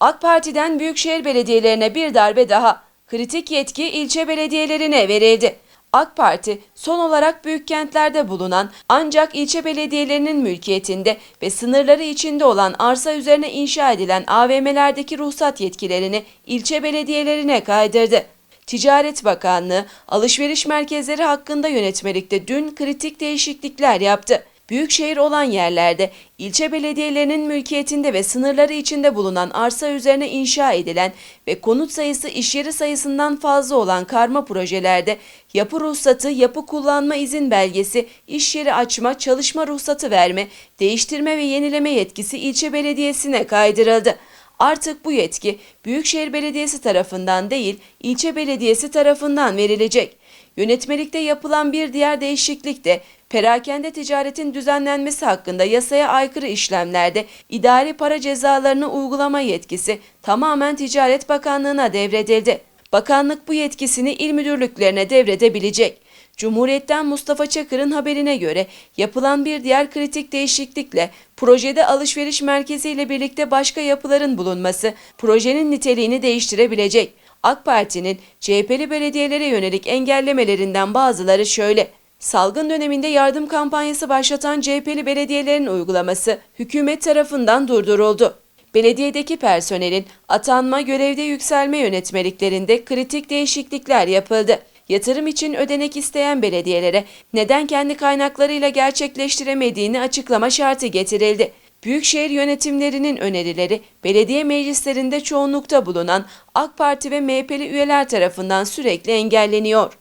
AK Parti'den büyükşehir belediyelerine bir darbe daha. Kritik yetki ilçe belediyelerine verildi. AK Parti son olarak büyük kentlerde bulunan ancak ilçe belediyelerinin mülkiyetinde ve sınırları içinde olan arsa üzerine inşa edilen AVM'lerdeki ruhsat yetkilerini ilçe belediyelerine kaydırdı. Ticaret Bakanlığı alışveriş merkezleri hakkında yönetmelikte dün kritik değişiklikler yaptı. Büyükşehir olan yerlerde ilçe belediyelerinin mülkiyetinde ve sınırları içinde bulunan arsa üzerine inşa edilen ve konut sayısı iş yeri sayısından fazla olan karma projelerde yapı ruhsatı, yapı kullanma izin belgesi, iş yeri açma, çalışma ruhsatı verme, değiştirme ve yenileme yetkisi ilçe belediyesine kaydırıldı. Artık bu yetki Büyükşehir Belediyesi tarafından değil, ilçe belediyesi tarafından verilecek. Yönetmelikte yapılan bir diğer değişiklik de perakende ticaretin düzenlenmesi hakkında yasaya aykırı işlemlerde idari para cezalarını uygulama yetkisi tamamen Ticaret Bakanlığı'na devredildi. Bakanlık bu yetkisini il müdürlüklerine devredebilecek. Cumhuriyet'ten Mustafa Çakır'ın haberine göre yapılan bir diğer kritik değişiklikle projede alışveriş merkezi ile birlikte başka yapıların bulunması projenin niteliğini değiştirebilecek. AK Parti'nin CHP'li belediyelere yönelik engellemelerinden bazıları şöyle. Salgın döneminde yardım kampanyası başlatan CHP'li belediyelerin uygulaması hükümet tarafından durduruldu. Belediyedeki personelin atanma görevde yükselme yönetmeliklerinde kritik değişiklikler yapıldı. Yatırım için ödenek isteyen belediyelere neden kendi kaynaklarıyla gerçekleştiremediğini açıklama şartı getirildi. Büyükşehir yönetimlerinin önerileri belediye meclislerinde çoğunlukta bulunan AK Parti ve MHP'li üyeler tarafından sürekli engelleniyor.